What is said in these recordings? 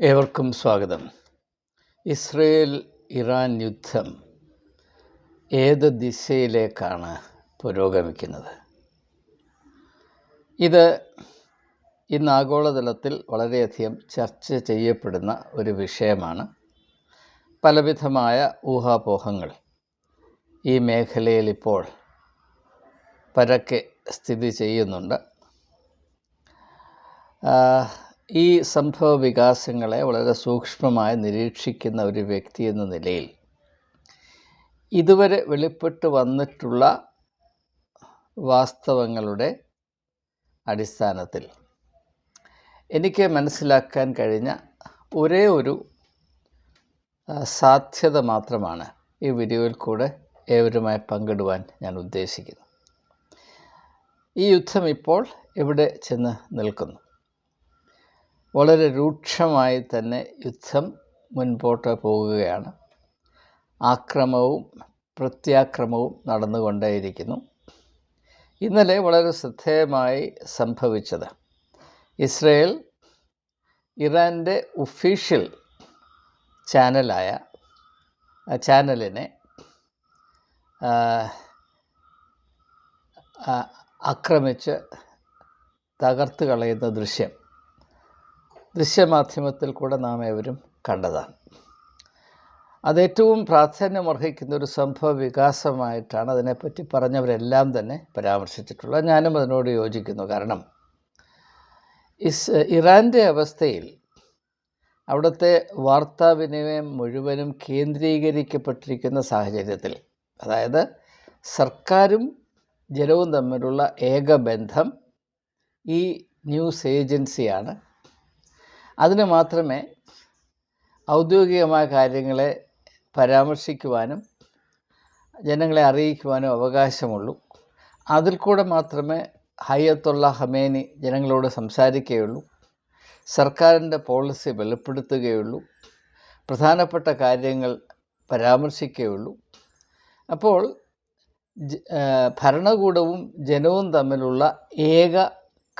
ഏവർക്കും സ്വാഗതം. Israel Iran യുദ്ധം ഏത് ദിശയിലേക്കാണ് പുരോഗമിക്കുന്നത്? ഇത് ഇന്ന് ആഗോളതലത്തിൽ വളരെയധികം ചർച്ച ചെയ്യപ്പെടുന്ന ഒരു വിഷയമാണ്. പലവിധമായ ഊഹാപോഹങ്ങൾ ഈ മേഖലയിൽ ഇപ്പോൾ പരക്കെ സ്ഥിതി ചെയ്യുന്നുണ്ട്. ഈ സംഭവ വികാസങ്ങളെ വളരെ സൂക്ഷ്മമായി നിരീക്ഷിക്കുന്ന ഒരു വ്യക്തി എന്ന നിലയിൽ ഇതുവരെ വെളിപ്പെട്ട് വന്നിട്ടുള്ള വാസ്തവങ്ങളുടെ അടിസ്ഥാനത്തിൽ എനിക്ക് മനസ്സിലാക്കാൻ കഴിഞ്ഞ ഒരേ ഒരു സാധ്യത മാത്രമാണ് ഈ വീഡിയോയിൽ കൂടെ ഏവരുമായി പങ്കിടുവാൻ ഞാൻ ഉദ്ദേശിക്കുന്നു ഈ യുദ്ധം ഇപ്പോൾ എവിടെ ചെന്ന് നിൽക്കുന്നു? വളരെ രൂക്ഷമായി തന്നെ യുദ്ധം മുൻപോട്ട് പോകുകയാണ്. ആക്രമവും പ്രത്യാക്രമവും നടന്നുകൊണ്ടേയിരിക്കുന്നു. ഇന്നലെ വളരെ ശ്രദ്ധേയമായി സംഭവിച്ചത്. ഇസ്രയേൽ ഇറാന്റെ ഒഫീഷ്യൽ ചാനലായ ചാനലിനെ ആക്രമിച്ച് തകർത്ത് കളയുന്ന ദൃശ്യം. ദൃശ്യമാധ്യമത്തിൽ കൂടെ നാം ഏവരും കണ്ടതാണ്. അതേറ്റവും പ്രാധാന്യമർഹിക്കുന്ന ഒരു സംഭവ വികാസമായിട്ടാണ് അതിനെപ്പറ്റി പറഞ്ഞവരെല്ലാം തന്നെ പരാമർശിച്ചിട്ടുള്ളത് ഞാനും അതിനോട് യോജിക്കുന്നു. കാരണം ഇസ് ഇറാന്റെ അവസ്ഥയിൽ അവിടുത്തെ വാർത്താവിനിമയം മുഴുവനും കേന്ദ്രീകരിക്കപ്പെട്ടിരിക്കുന്ന സാഹചര്യത്തിൽ അതായത് സർക്കാരും ജനവും തമ്മിലുള്ള ഏക ബന്ധം ഈ ന്യൂസ് ഏജൻസിയാണ് അതിന് മാത്രമേ ഔദ്യോഗികമായ കാര്യങ്ങളെ പരാമർശിക്കുവാനും ജനങ്ങളെ അറിയിക്കുവാനും അവകാശമുള്ളൂ. അതിൽ കൂടെ മാത്രമേ ഹയ്യത്തുള്ള ഹമേനി ജനങ്ങളോട് സംസാരിക്കുകയുള്ളൂ. സർക്കാരിന്റെ പോളിസി വെളിപ്പെടുത്തുകയുള്ളൂ. പ്രധാനപ്പെട്ട കാര്യങ്ങൾ പരാമർശിക്കുകയുള്ളൂ. അപ്പോൾ ഭരണകൂടവും ജനവും തമ്മിലുള്ള ഏക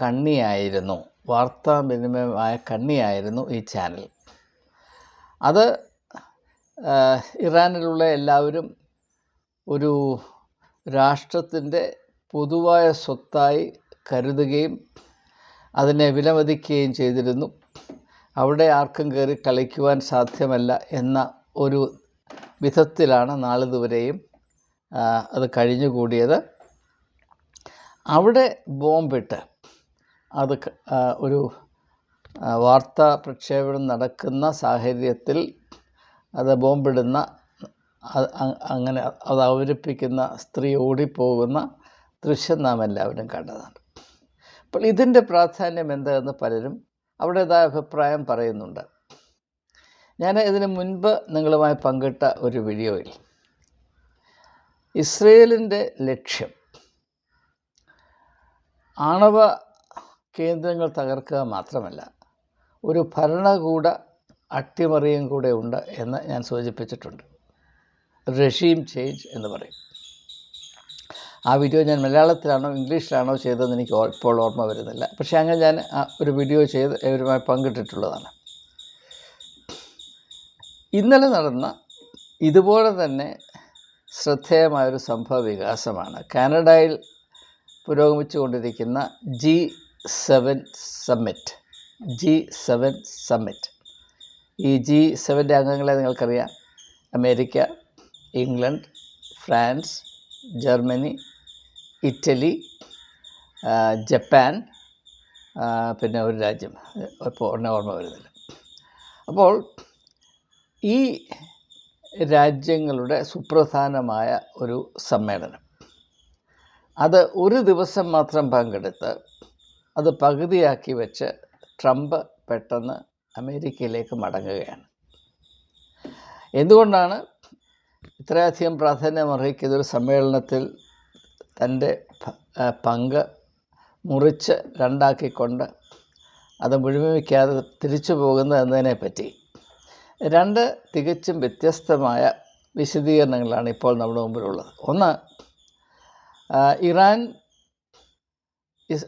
കണ്ണിയായിരുന്നു. വാർത്താവിനിമയമായ കണ്ണിയായിരുന്നു ഈ ചാനൽ. അത് ഇറാനിലുള്ള എല്ലാവരും ഒരു രാഷ്ട്രത്തിന്റെ പൊതുവായ സ്വത്തായി കരുതുകയും അതിനെ വിലമതിക്കുകയും ചെയ്തിരുന്നു. അവിടെ ആർക്കും കയറി കളിക്കുവാൻ സാധ്യമല്ല എന്ന ഒരു വിധത്തിലാണ് നാളിതുവരെയും അത് കഴിഞ്ഞുകൂടിയത്. അവിടെ ബോംബിട്ട് അത് ഒരു വാർത്താ പ്രക്ഷേപണം നടക്കുന്ന സാഹചര്യത്തിൽ അത് ബോംബിടുന്ന അങ്ങനെ അത് അവതരിപ്പിക്കുന്ന സ്ത്രീ ഓടിപ്പോകുന്ന ദൃശ്യം നാം എല്ലാവരും കണ്ടതാണ്. അപ്പോൾ ഇതിന്റെ പ്രാധാന്യം എന്താണെന്ന് പലരും അവരുടേതായ അഭിപ്രായം പറയുന്നുണ്ട്. ഞാൻ ഇതിന് മുൻപ് നിങ്ങളുമായി പങ്കിട്ട ഒരു വീഡിയോയിൽ ഇസ്രയേലിന്റെ ലക്ഷ്യം ആണവ കേന്ദ്രങ്ങൾ തകർക്കുക മാത്രമല്ല ഒരു ഭരണകൂട അട്ടിമറിയും കൂടെ ഉണ്ട് എന്ന് ഞാൻ സൂചിപ്പിച്ചിട്ടുണ്ട്. റഷീം ചേഞ്ച് എന്ന് പറയും. ആ വീഡിയോ ഞാൻ മലയാളത്തിലാണോ ഇംഗ്ലീഷിലാണോ ചെയ്തതെന്ന് എനിക്ക് ഇപ്പോൾ ഓർമ്മ വരുന്നില്ല. പക്ഷേ അങ്ങനെ ഞാൻ ഒരു വീഡിയോ ചെയ്ത് ഇവരുമായി പങ്കിട്ടിട്ടുള്ളതാണ്. ഇന്നലെ നടന്ന ഇതുപോലെ തന്നെ ശ്രദ്ധേയമായൊരു സംഭവ വികാസമാണ്. കാനഡയിൽ പുരോഗമിച്ചുകൊണ്ടിരിക്കുന്ന G seven summit G seven summit ഈ ജി സെവന്റെ അംഗങ്ങളെ നിങ്ങൾക്കറിയാം. America England France Germany Italy Japan പിന്നെ ഒരു രാജ്യം. ഇപ്പോൾ ഉടനെ ഓർമ്മ വരുന്നില്ല. അപ്പോൾ ഈ രാജ്യങ്ങളുടെ സുപ്രധാനമായ ഒരു സമ്മേളനം. അത് ഒരു ദിവസം മാത്രം പങ്കെടുത്ത് അത് പകുതിയാക്കി വെച്ച് ട്രംപ് പെട്ടെന്ന് അമേരിക്കയിലേക്ക് മടങ്ങുകയാണ്. എന്തുകൊണ്ടാണ് ഇത്രയധികം പ്രാധാന്യം അർഹിക്കുന്ന ഒരു സമ്മേളനത്തിൽ തന്റെ പങ്ക് മുറിച്ച് രണ്ടാക്കിക്കൊണ്ട് അത് മുഴുമിക്കാതെ തിരിച്ചു പോകുന്നത് എന്നതിനെപ്പറ്റി രണ്ട് തികച്ചും വ്യത്യസ്തമായ വിശദീകരണങ്ങളാണ് ഇപ്പോൾ നമ്മുടെ മുമ്പിലുള്ളത്. ഒന്ന് ഇറാൻ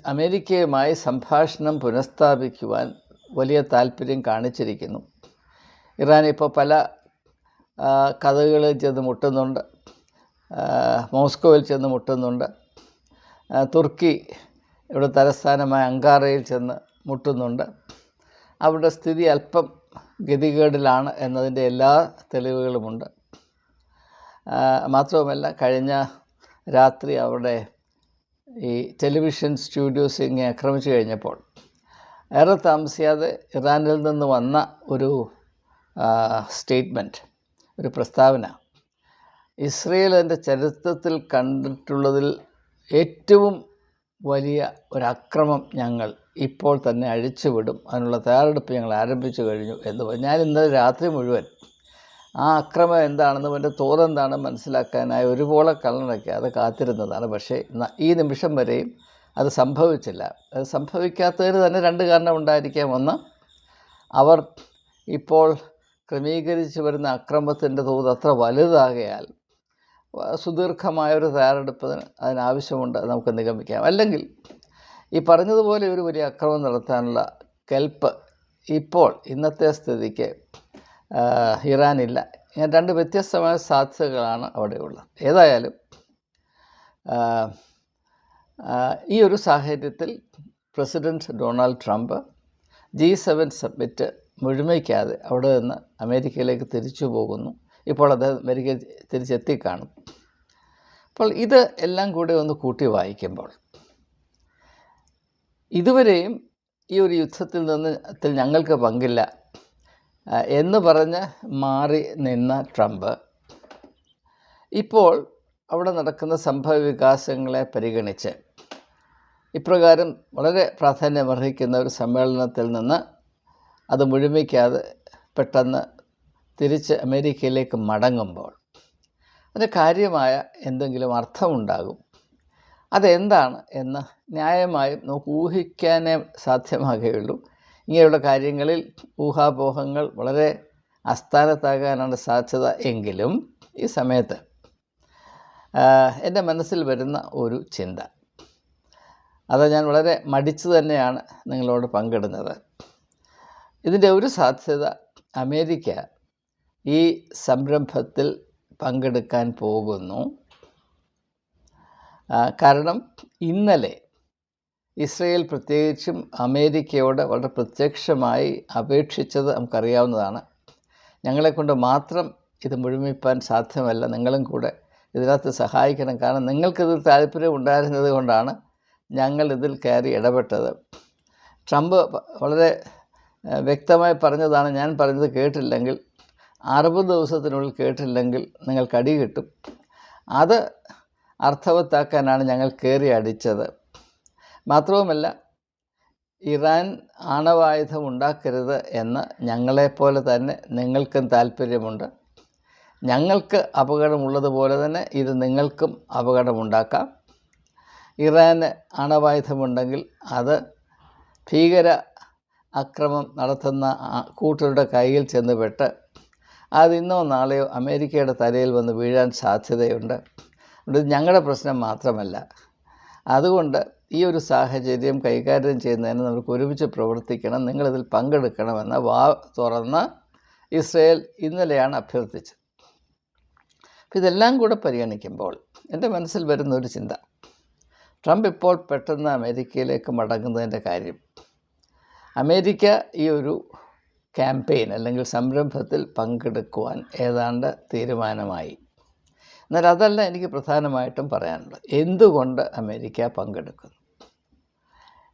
അമേരിക്കയുമായി സംഭാഷണം പുനഃസ്ഥാപിക്കുവാൻ വലിയ താല്പര്യം കാണിച്ചിരിക്കുന്നു. ഇറാൻ ഇപ്പോൾ പല കഥകൾ ചെന്ന് മുട്ടുന്നുണ്ട്. മോസ്കോയിൽ ചെന്ന് മുട്ടുന്നുണ്ട്. തുർക്കി ഇവിടെ തലസ്ഥാനമായ അങ്കാറയിൽ ചെന്ന് മുട്ടുന്നുണ്ട്. അവരുടെ സ്ഥിതി അല്പം ഗതികേടിലാണ് എന്നതിന്റെ എല്ലാ തെളിവുകളുമുണ്ട്. മാത്രവുമല്ല കഴിഞ്ഞ രാത്രി അവിടെ ഈ ടെലിവിഷൻ സ്റ്റുഡിയോസ് ഇങ്ങനെ ആക്രമിച്ചു കഴിഞ്ഞപ്പോൾ ഏറെ താമസിയാതെ ഇറാനിൽ നിന്ന് വന്ന ഒരു സ്റ്റേറ്റ്മെന്റ് ഒരു പ്രസ്താവന ഇസ്രയേൽ അതിന്റെ ചരിത്രത്തിൽ കണ്ടിട്ടുള്ളതിൽ ഏറ്റവും വലിയ ഒരക്രമം ഞങ്ങൾ ഇപ്പോൾ തന്നെ അഴിച്ചുവിടും. അതിനുള്ള തയ്യാറെടുപ്പ് ഞങ്ങൾ ആരംഭിച്ചു കഴിഞ്ഞു എന്ന് ഞാൻ ഇന്നലെ രാത്രി മുഴുവൻ ആ അക്രമം എന്താണെന്നും അതിന്റെ തോതെന്താണ് മനസ്സിലാക്കാനായി ഒരുപോലെ അത് കാത്തിരുന്നതാണ്. പക്ഷേ ഈ നിമിഷം വരെയും അത് സംഭവിച്ചില്ല. അത് സംഭവിക്കാത്തതിന് തന്നെ രണ്ട് കാരണം ഉണ്ടായിരിക്കാം. ഒന്ന് അവർ ഇപ്പോൾ ക്രമീകരിച്ച് വരുന്ന അക്രമത്തിന്റെ തോത് അത്ര വലുതാകയാൽ സുദീർഘമായ സുദീർഘമായൊരു തയ്യാറെടുപ്പതിന് അതിനാവശ്യമുണ്ട് അത് നമുക്ക് നിഗമിക്കാം. അല്ലെങ്കിൽ ഈ പറഞ്ഞതുപോലെ ഒരു വലിയ അക്രമം നടത്താനുള്ള കെൽപ്പ് ഇപ്പോൾ ഇന്നത്തെ സ്ഥിതിക്ക് ഇറാനില്ല. ഇങ്ങനെ രണ്ട് വ്യത്യസ്തമായ സാധ്യതകളാണ് അവിടെയുള്ളത്. ഏതായാലും ഈ ഒരു സാഹചര്യത്തിൽ president Donald Trump G seven submit മുഴുമയ്ക്കാതെ അവിടെ നിന്ന് അമേരിക്കയിലേക്ക് തിരിച്ചു പോകുന്നു. ഇപ്പോൾ അദ്ദേഹം അമേരിക്ക തിരിച്ചെത്തിക്കാണും. അപ്പോൾ ഇത് എല്ലാം കൂടെ ഒന്ന് കൂട്ടി വായിക്കുമ്പോൾ ഇതുവരെയും ഈ ഒരു യുദ്ധത്തിൽ നിന്ന് ഞങ്ങൾക്ക് പങ്കില്ല എന്ന് പറഞ്ഞ് മാറി നിന്ന ട്രംപ് ഇപ്പോൾ അവിടെ നടക്കുന്ന സംഭവ വികാസങ്ങളെ പരിഗണിച്ച് ഇപ്രകാരം വളരെ പ്രാധാന്യമർഹിക്കുന്ന ഒരു സമ്മേളനത്തിൽ നിന്ന് അത് മുഴുമിക്കാതെ പെട്ടെന്ന് തിരിച്ച് അമേരിക്കയിലേക്ക് മടങ്ങുമ്പോൾ അതിന് കാര്യമായ എന്തെങ്കിലും അർത്ഥമുണ്ടാകും. അതെന്താണ് എന്ന് ന്യായമായും നമുക്ക് ഊഹിക്കാനേ സാധ്യമാകുകയുള്ളൂ. ഇങ്ങനെയുള്ള കാര്യങ്ങളിൽ ഊഹാപോഹങ്ങൾ വളരെ അസ്ഥാനത്താകാനാണ് സാധ്യത എങ്കിലും ഈ സമയത്ത്. എന്റെ മനസ്സിൽ വരുന്ന ഒരു ചിന്ത. അത് ഞാൻ വളരെ മടിച്ചു തന്നെയാണ് നിങ്ങളോട് പങ്കിടുന്നത്. ഇതിന്റെ ഒരു സാധ്യത അമേരിക്ക ഈ സംരംഭത്തിൽ പങ്കെടുക്കാൻ പോകുന്നു. കാരണം ഇന്നലെ ഇസ്രയേൽ പ്രത്യേകിച്ചും അമേരിക്കയോട് വളരെ പ്രത്യക്ഷമായി അപേക്ഷിച്ചത് നമുക്കറിയാവുന്നതാണ്. ഞങ്ങളെക്കൊണ്ട് മാത്രം ഇത് മുഴുമിപ്പാൻ സാധ്യമല്ല. നിങ്ങളും കൂടെ ഇതിനകത്ത് സഹായിക്കണം. കാരണം നിങ്ങൾക്കിതിൽ താല്പര്യം ഉണ്ടായിരുന്നത് കൊണ്ടാണ് ഞങ്ങൾ കയറി ഇടപെട്ടത്. ട്രംപ് വളരെ വ്യക്തമായി പറഞ്ഞതാണ്. ഞാൻ പറഞ്ഞത് കേട്ടില്ലെങ്കിൽ അറുപത് ദിവസത്തിനുള്ളിൽ കേട്ടില്ലെങ്കിൽ നിങ്ങൾക്ക് അടി കിട്ടും. അത് അർത്ഥവത്താക്കാനാണ് ഞങ്ങൾ കയറി അടിച്ചത്. മാത്രവുമല്ല ഇറാൻ ആണവായുധം ഉണ്ടാക്കരുത് എന്ന് ഞങ്ങളെപ്പോലെ തന്നെ നിങ്ങൾക്കും താല്പര്യമുണ്ട് ഞങ്ങൾക്ക് അപകടമുള്ളതുപോലെ തന്നെ ഇത് നിങ്ങൾക്കും അപകടമുണ്ടാക്കാം. ഇറാന് ആണവായുധമുണ്ടെങ്കിൽ അത് ഭീകര അക്രമം നടത്തുന്ന കൂട്ടരുടെ കയ്യിൽ ചെന്നുപെട്ട് അതിന്നോ നാളെയോ അമേരിക്കയുടെ തലയിൽ വന്ന് വീഴാൻ സാധ്യതയുണ്ട്. ഇത് ഞങ്ങളുടെ പ്രശ്നം മാത്രമല്ല. അതുകൊണ്ട് ഈ ഒരു സാഹചര്യം കൈകാര്യം ചെയ്യുന്നതിന് നമുക്ക് ഒരുമിച്ച് പ്രവർത്തിക്കണം നിങ്ങളിതിൽ പങ്കെടുക്കണമെന്ന് വാ തുറന്ന് ഇസ്രയേൽ ഇന്നലെയാണ് അഭ്യർത്ഥിച്ചത്. അപ്പം ഇതെല്ലാം കൂടെ പരിഗണിക്കുമ്പോൾ എന്റെ മനസ്സിൽ വരുന്ന ഒരു ചിന്ത ട്രംപ് ഇപ്പോൾ പെട്ടെന്ന് അമേരിക്കയിലേക്ക് മടങ്ങുന്നതിന്റെ കാര്യം അമേരിക്ക ഈ ഒരു ക്യാമ്പയിൻ അല്ലെങ്കിൽ സംരംഭത്തിൽ പങ്കെടുക്കുവാൻ ഏതാണ്ട് തീരുമാനമായി. എന്നാൽ അതല്ല എനിക്ക് പ്രധാനമായിട്ടും പറയാനുള്ളത്. എന്തുകൊണ്ട് അമേരിക്ക പങ്കെടുക്കുന്നു?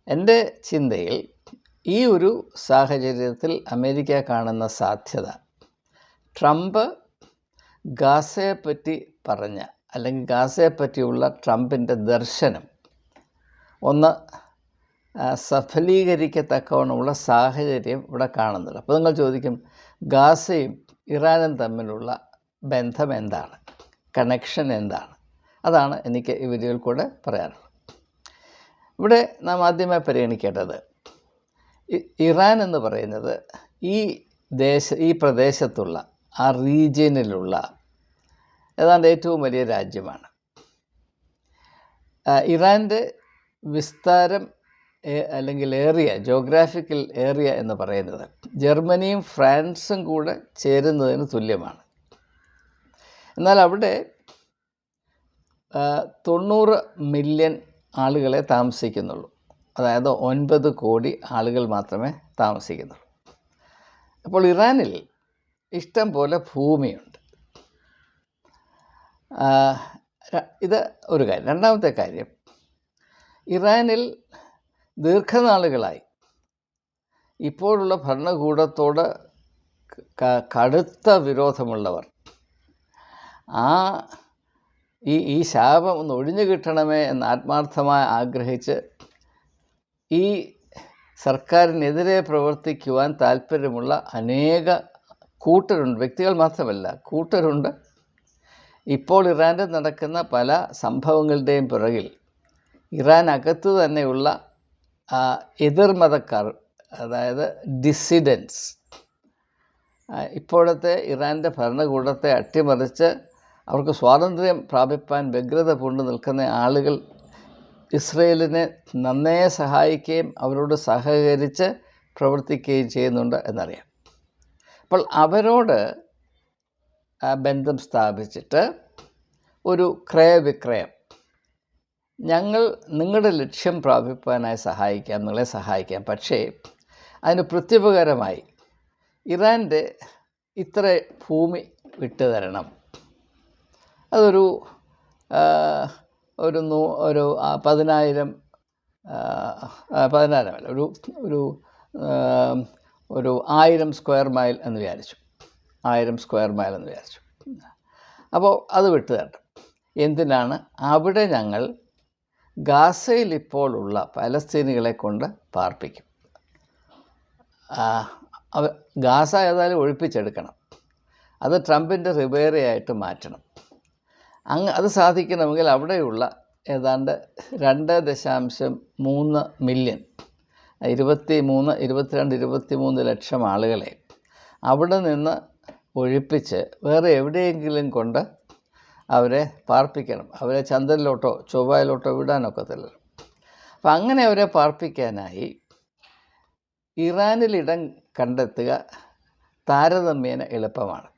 എന്റെ ചിന്തയിൽ ഈ ഒരു സാഹചര്യത്തിൽ അമേരിക്ക കാണുന്ന സാധ്യത ട്രംപ് ഗാസയെ പറ്റി പറഞ്ഞ അല്ലെങ്കിൽ ഗാസയെ പറ്റിയുള്ള ട്രംപിന്റെ ദർശനം ഒന്ന് സഫലീകരിക്കത്തക്കവണ്ണമുള്ള സാഹചര്യം ഇവിടെ കാണുന്നുണ്ട്. അപ്പോൾ നിങ്ങൾ ചോദിക്കും ഗാസയും ഇറാനും തമ്മിലുള്ള ബന്ധം എന്താണ്? കണക്ഷൻ എന്താണ്? അതാണ് എനിക്ക് ഈ വീഡിയോയിൽ കൂടെ പറയാനുള്ളത്. ഇവിടെ നാം ആദ്യമായി പരിഗണിക്കേണ്ടത് ഇറാൻ എന്ന് പറയുന്നത് ഈ ദേശ ഈ പ്രദേശത്തുള്ള ആ റീജിയനിലുള്ള ഏതാണ്ട് ഏറ്റവും വലിയ രാജ്യമാണ്. ഇറാന്റെ വിസ്താരം അല്ലെങ്കിൽ ഏറിയ ജോഗ്രാഫിക്കൽ ഏറിയ എന്ന് പറയുന്നത് ജർമ്മനിയും ഫ്രാൻസും കൂടെ ചേരുന്നതിന് തുല്യമാണ്. എന്നാൽ അവിടെ തൊണ്ണൂറ് മില്യൺ ആളുകളെ താമസിക്കുന്നുള്ളൂ. അതായത് ഒൻപത് കോടി ആളുകൾ മാത്രമേ താമസിക്കുന്നുള്ളൂ. അപ്പോൾ ഇറാനിൽ ഇഷ്ടം പോലെ ഭൂമിയുണ്ട്. ഇത് ഒരു കാര്യം. രണ്ടാമത്തെ കാര്യം ഇറാനിൽ ദീർഘനാളുകളായി ഇപ്പോഴുള്ള ഭരണകൂടത്തോട് കടുത്ത വിരോധമുള്ളവർ ആ ഈ ഈ ശാപം ഒന്ന് ഒഴിഞ്ഞു കിട്ടണമേ എന്ന് ആത്മാർത്ഥമായി ആഗ്രഹിച്ച് ഈ സർക്കാരിനെതിരെ പ്രവർത്തിക്കുവാൻ താല്പര്യമുള്ള അനേക കൂട്ടരുണ്ട്. വ്യക്തികൾ മാത്രമല്ല കൂട്ടരുണ്ട്. ഇപ്പോൾ ഇറാനിൽ നടക്കുന്ന പല സംഭവങ്ങളുടെയും പിറകിൽ ഇറാൻ അകത്ത് തന്നെയുള്ള എതിർമതക്കാർ അതായത് ഡിസിഡൻസ് ഇപ്പോഴത്തെ ഇറാന്റെ ഭരണകൂടത്തെ അട്ടിമറിച്ച് അവർക്ക് സ്വാതന്ത്ര്യം പ്രാപിപ്പാൻ വ്യഗ്രത പൂണ്ട് നിൽക്കുന്ന ആളുകൾ ഇസ്രയേലിനെ നന്നേ സഹായിക്കുകയും അവരോട് സഹകരിച്ച് പ്രവർത്തിക്കുകയും ചെയ്യുന്നുണ്ട് എന്നറിയാം. അപ്പോൾ അവരോട് ബന്ധം സ്ഥാപിച്ചിട്ട് ഒരു ക്രയവിക്രയം. ഞങ്ങൾ നിങ്ങളുടെ ലക്ഷ്യം പ്രാപിപ്പാനായി സഹായിക്കാം നിങ്ങളെ സഹായിക്കാം. പക്ഷേ അതിന് പ്രത്യുപകരമായി ഇറാന്റെ ഇത്ര ഭൂമി വിട്ടുതരണം. അതൊരു ഒരു നൂ ഒരു പതിനായിരം അല്ല ഒരു ഒരു ഒരു ആയിരം സ്ക്വയർ മൈൽ എന്ന് വിചാരിച്ചു. ആയിരം സ്ക്വയർ മൈൽ എന്ന് വിചാരിച്ചു. അപ്പോൾ അത് വിട്ടു തരണം എന്തിനാണ്? അവിടെ ഞങ്ങൾ ഗാസയിൽ ഇപ്പോൾ ഉള്ള പലസ്തീനികളെ കൊണ്ട് പാർപ്പിക്കും. ഗാസ ഏതായാലും ഒഴിപ്പിച്ചെടുക്കണം. അത് ട്രംപിന്റെ റിബേറിയായിട്ട് മാറ്റണം. അങ്ങ് അത് സാധിക്കണമെങ്കിൽ അവിടെയുള്ള ഏതാണ്ട് രണ്ട് ദശാംശം മൂന്ന് മില്യൺ ഇരുപത്തി മൂന്ന് ഇരുപത്തിരണ്ട് ഇരുപത്തി മൂന്ന് ലക്ഷം ആളുകളെ അവിടെ നിന്ന് ഒഴിപ്പിച്ച് വേറെ എവിടെയെങ്കിലും കൊണ്ട് അവരെ പാർപ്പിക്കണം. അവരെ ചന്ദ്രനിലോട്ടോ ചൊവ്വയിലോട്ടോ വിടാനൊക്കത്തില്ല അപ്പം അങ്ങനെ അവരെ പാർപ്പിക്കാനായി ഇറാനിൽ കണ്ടെത്തുക താരതമ്യേന എളുപ്പമാണ്.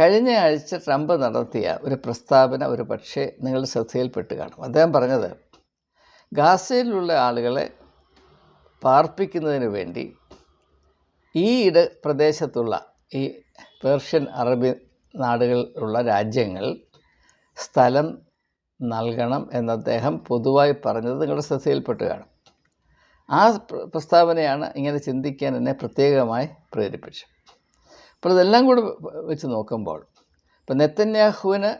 കഴിഞ്ഞ ആഴ്ച ട്രംപ് നടത്തിയ ഒരു പ്രസ്താവന ഒരു പക്ഷേ നിങ്ങളുടെ ശ്രദ്ധയിൽപ്പെട്ട് കാണും. അദ്ദേഹം പറഞ്ഞത് ഗാസയിലുള്ള ആളുകളെ പാർപ്പിക്കുന്നതിന് വേണ്ടി ഈ ഇട പ്രദേശത്തുള്ള ഈ പേർഷ്യൻ അറബി നാടുകളിലുള്ള രാജ്യങ്ങൾ സ്ഥലം നൽകണം എന്ന് അദ്ദേഹം പൊതുവായി പറഞ്ഞത് നിങ്ങളുടെ ശ്രദ്ധയിൽപ്പെട്ട് കാണും. ആ പ്രസ്താവനയാണ് ഇങ്ങനെ ചിന്തിക്കാൻ എന്നെ പ്രത്യേകമായി പ്രേരിപ്പിച്ചത്. അപ്പോൾ ഇതെല്ലാം കൂടെ വെച്ച് നോക്കുമ്പോൾ ഇപ്പോൾ നെത്തന്യാഹുവിന്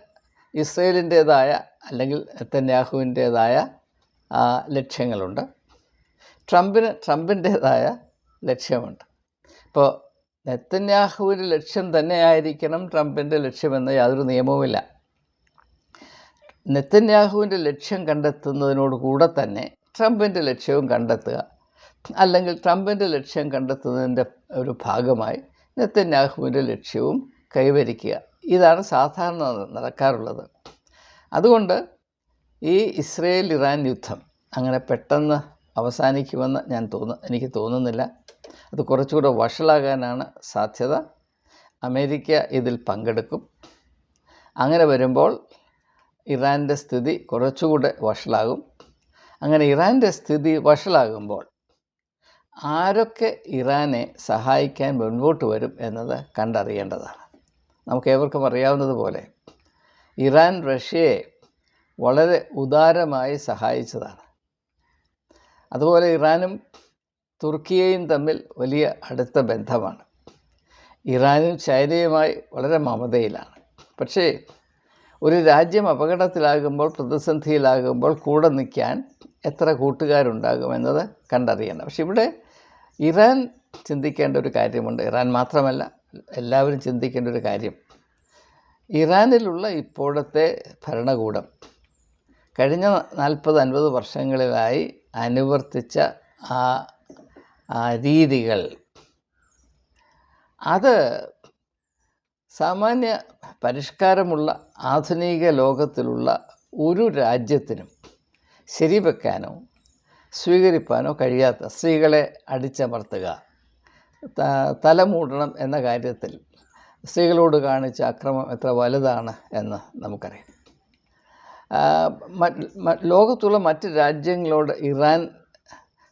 ഇസ്രയേലിന്റേതായ അല്ലെങ്കിൽ നെത്തന്യാഹുവിന്റേതായ ലക്ഷ്യങ്ങളുണ്ട്. ട്രംപിന് ട്രംപിന്റേതായ ലക്ഷ്യമുണ്ട്. ഇപ്പോൾ നെത്തന്യാഹുവിന്റെ ലക്ഷ്യം തന്നെയായിരിക്കണം ട്രംപിന്റെ ലക്ഷ്യമെന്ന് യാതൊരു നിയമവുമില്ല. നെത്തന്യാഹുവിന്റെ ലക്ഷ്യം കണ്ടെത്തുന്നതിനോട് കൂടെ തന്നെ ട്രംപിന്റെ ലക്ഷ്യവും കണ്ടെത്തുക. അല്ലെങ്കിൽ ട്രംപിന്റെ ലക്ഷ്യം കണ്ടെത്തുന്നതിന്റെ ഒരു ഭാഗമായി നെത്തന്യാഹുവിന്റെ ലക്ഷ്യവും കൈവരിക്കുക. ഇതാണ് സാധാരണ നടക്കാറുള്ളത്. അതുകൊണ്ട് ഈ ഇസ്രയേൽ ഇറാൻ യുദ്ധം അങ്ങനെ പെട്ടെന്ന് അവസാനിക്കുമെന്ന് ഞാൻ തോന്നു എനിക്ക് തോന്നുന്നില്ല. അത് കുറച്ചുകൂടെ വഷളാകാനാണ് സാധ്യത. അമേരിക്ക ഇതിൽ പങ്കെടുക്കും. അങ്ങനെ വരുമ്പോൾ ഇറാന്റെ സ്ഥിതി കുറച്ചുകൂടെ വഷളാകും. അങ്ങനെ ഇറാന്റെ സ്ഥിതി വഷളാകുമ്പോൾ ആരൊക്കെ ഇറാനെ സഹായിക്കാൻ മുൻപോട്ട് വരും എന്നത് കണ്ടറിയേണ്ടതാണ്. നമുക്ക് ഏവർക്കും അറിയാവുന്നതുപോലെ ഇറാൻ റഷ്യയെ വളരെ ഉദാരമായി സഹായിച്ചതാണ്. അതുപോലെ ഇറാനും തുർക്കിയെയും തമ്മിൽ വലിയ അടുത്ത ബന്ധമാണ്. ഇറാനും ചൈനയുമായി വളരെ മമതയിലാണ്. പക്ഷേ ഒരു രാജ്യം അപകടത്തിലാകുമ്പോൾ പ്രതിസന്ധിയിലാകുമ്പോൾ കൂടെ നിൽക്കാൻ എത്ര കൂട്ടുകാരുണ്ടാകുമെന്നത് കണ്ടറിയണം പക്ഷെ ഇവിടെ ഇറാൻ ചിന്തിക്കേണ്ട ഒരു കാര്യമുണ്ട്. ഇറാൻ മാത്രമല്ല എല്ലാവരും ചിന്തിക്കേണ്ട ഒരു കാര്യം. ഇറാനിലുള്ള ഇപ്പോഴത്തെ ഭരണകൂടം കഴിഞ്ഞ നാൽപ്പത് അൻപത് വർഷങ്ങളിലായി അനുവർത്തിച്ച ആ രീതികൾ അത് സാമാന്യ പരിഷ്കാരമുള്ള ആധുനിക ലോകത്തിലുള്ള ഒരു രാജ്യത്തിനും ശരിവെക്കാനോ സ്വീകരിപ്പാനോ കഴിയാത്ത സ്ത്രീകളെ അടിച്ചമർത്തുക. തല മൂടണം എന്ന കാര്യത്തിൽ സ്ത്രീകളോട് കാണിച്ച അക്രമം എത്ര വലുതാണ് എന്ന് നമുക്കറിയാം. ലോകത്തുള്ള മറ്റ് രാജ്യങ്ങളോട് ഇറാൻ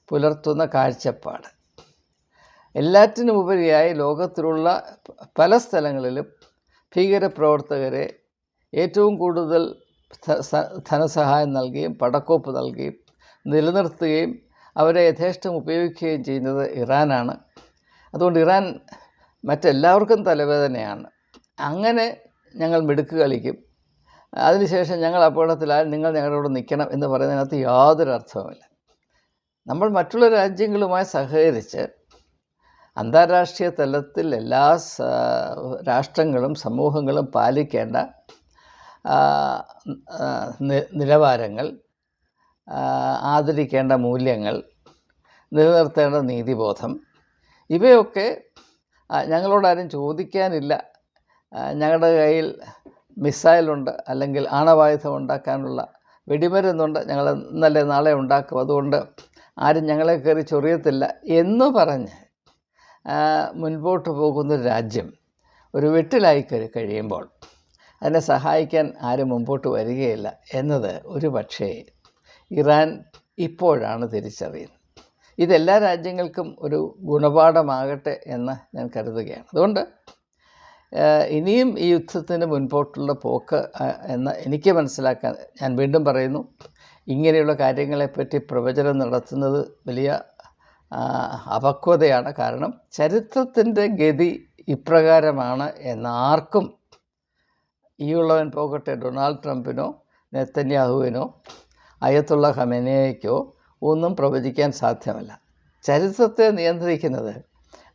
പുലർത്തുന്ന കാഴ്ചപ്പാട്. എല്ലാറ്റിനും ഉപരിയായി ലോകത്തിലുള്ള പല സ്ഥലങ്ങളിലും ഭീകരപ്രവർത്തകരെ ഏറ്റവും കൂടുതൽ ധനസഹായം നൽകുകയും പടക്കോപ്പ് നൽകുകയും നിലനിർത്തുകയും അവരെ യഥേഷ്ടം ഉപയോഗിക്കുകയും ചെയ്യുന്നത് ഇറാനാണ്. അതുകൊണ്ട് ഇറാൻ മറ്റെല്ലാവർക്കും തലവേദനയാണ്. അങ്ങനെ ഞങ്ങൾ മിടുക്ക് കളിക്കും. അതിനുശേഷം ഞങ്ങൾ അപകടത്തിലാൽ നിങ്ങൾ ഞങ്ങളുടെ കൂടെ നിൽക്കണം എന്ന് പറയുന്നതിനകത്ത് യാതൊരു അർത്ഥവുമില്ല. നമ്മൾ മറ്റുള്ള രാജ്യങ്ങളുമായി സഹകരിച്ച് അന്താരാഷ്ട്രീയ തലത്തിൽ എല്ലാ രാഷ്ട്രങ്ങളും സമൂഹങ്ങളും പാലിക്കേണ്ട നിലവാരങ്ങൾ ആദരിക്കേണ്ട മൂല്യങ്ങൾ നിലനിർത്തേണ്ട നീതിബോധം ഇവയൊക്കെ ഞങ്ങളോടാരും ചോദിക്കാനില്ല. ഞങ്ങളുടെ കയ്യിൽ മിസൈലുണ്ട് അല്ലെങ്കിൽ ആണവായുധം ഉണ്ടാക്കാനുള്ള വെടിമരുന്നുണ്ട്. ഞങ്ങൾ ഇന്നലെ നാളെ ഉണ്ടാക്കും. അതുകൊണ്ട് ആരും ഞങ്ങളെ കയറി ചൊറിയത്തില്ല എന്ന് പറഞ്ഞ് മുൻപോട്ട് പോകുന്ന ഒരു രാജ്യം ഒരു വെട്ടിലായി കഴി- കഴിയുമ്പോൾ അതിനെ സഹായിക്കാൻ ആരും മുമ്പോട്ട് വരികയില്ല എന്നത് ഒരു പക്ഷേ ഇറാൻ ഇപ്പോഴാണ് തിരിച്ചറിയുന്നത്. ഇതെല്ലാ രാജ്യങ്ങൾക്കും ഒരു ഗുണപാഠമാകട്ടെ എന്ന് ഞാൻ കരുതുകയാണ്. അതുകൊണ്ട് ഇനിയും ഈ യുദ്ധത്തിന് മുൻപോട്ടുള്ള പോക്ക് എന്ന് എനിക്ക് മനസ്സിലാക്കാൻ ഞാൻ വീണ്ടും പറയുന്നു. ഇങ്ങനെയുള്ള കാര്യങ്ങളെപ്പറ്റി പ്രവചനം നടത്തുന്നത് വലിയ അപക്വതയാണ്. കാരണം ചരിത്രത്തിന്റെ ഗതി ഇപ്രകാരമാണ് എന്നാർക്കും ഈ ഉള്ളവൻ പോകട്ടെ. ഡൊണാൾഡ് ട്രംപിനോ നെത്തന്യാഹുവിനോ അയത്തുള്ള ഹമേനയ്ക്കോ ഒന്നും പ്രവചിക്കാൻ സാധ്യമല്ല. ചരിത്രത്തെ നിയന്ത്രിക്കുന്നത്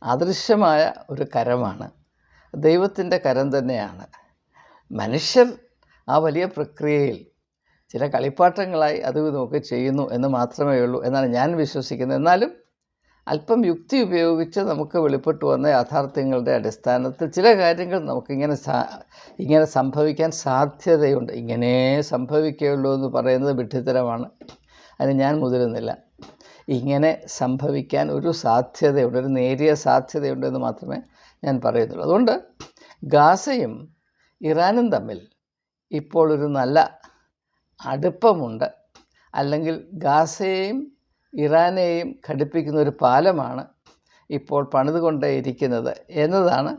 അദൃശ്യമായ ഒരു കരമാണ്. ദൈവത്തിന്റെ കരം തന്നെയാണ്. മനുഷ്യർ ആ വലിയ പ്രക്രിയയിൽ ചില കളിപ്പാട്ടങ്ങളായി അത് നോക്കി ചെയ്യുന്നു എന്ന് മാത്രമേ ഉള്ളൂ എന്നാണ് ഞാൻ വിശ്വസിക്കുന്നത്. എന്നാലും അല്പം യുക്തി ഉപയോഗിച്ച് നമുക്ക് വെളിപ്പെട്ടു വന്ന യാഥാർത്ഥ്യങ്ങളുടെ അടിസ്ഥാനത്തിൽ ചില കാര്യങ്ങൾ നമുക്കിങ്ങനെ സാ ഇങ്ങനെ സംഭവിക്കാൻ സാധ്യതയുണ്ട്. ഇങ്ങനെ സംഭവിക്കുകയുള്ളൂ എന്ന് പറയുന്നത് വിഡ്ഢിത്തരമാണ് അതിന് ഞാൻ മുതിരുന്നില്ല. ഇങ്ങനെ സംഭവിക്കാൻ ഒരു സാധ്യതയുണ്ട് ഒരു നേരിയ സാധ്യതയുണ്ടെന്ന് മാത്രമേ ഞാൻ പറയുന്നുള്ളൂ. അതുകൊണ്ട് ഗാസയും ഇറാനും തമ്മിൽ ഇപ്പോൾ ഒരു നല്ല അടുപ്പമുണ്ട്. അല്ലെങ്കിൽ ഗാസയെയും ഇറാനെയും ഘടിപ്പിക്കുന്ന ഒരു പാലമാണ് ഇപ്പോൾ പണിതുകൊണ്ടേയിരിക്കുന്നത് എന്നതാണ്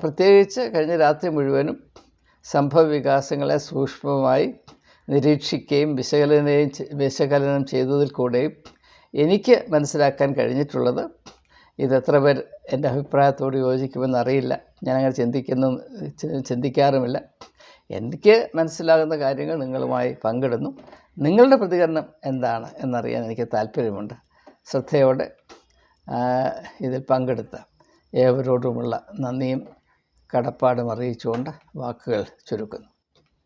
പ്രത്യേകിച്ച് കഴിഞ്ഞ രാത്രി മുഴുവനും സംഭവ വികാസങ്ങളെ സൂക്ഷ്മമായി നിരീക്ഷിക്കുകയും വിശകലനയും വിശകലനം ചെയ്തതിൽ കൂടെയും എനിക്ക് മനസ്സിലാക്കാൻ കഴിഞ്ഞിട്ടുള്ളത് ഇത് എത്ര പേർ എന്റെ അഭിപ്രായത്തോട് യോജിക്കുമെന്ന് അറിയില്ല. ഞാനങ്ങനെ ചിന്തിക്കുന്നു ചിന്തിക്കാറുമില്ല. എനിക്ക് മനസ്സിലാകുന്ന കാര്യങ്ങൾ നിങ്ങളുമായി പങ്കിടുന്നു. നിങ്ങളുടെ പ്രതികരണം എന്താണ് എന്നറിയാൻ എനിക്ക് താല്പര്യമുണ്ട്. ശ്രദ്ധയോടെ ഇതിൽ പങ്കെടുത്ത ഏവരോടുമുള്ള നന്ദിയും കടപ്പാടും അറിയിച്ചുകൊണ്ട് വാക്കുകൾ ചുരുക്കുന്നു.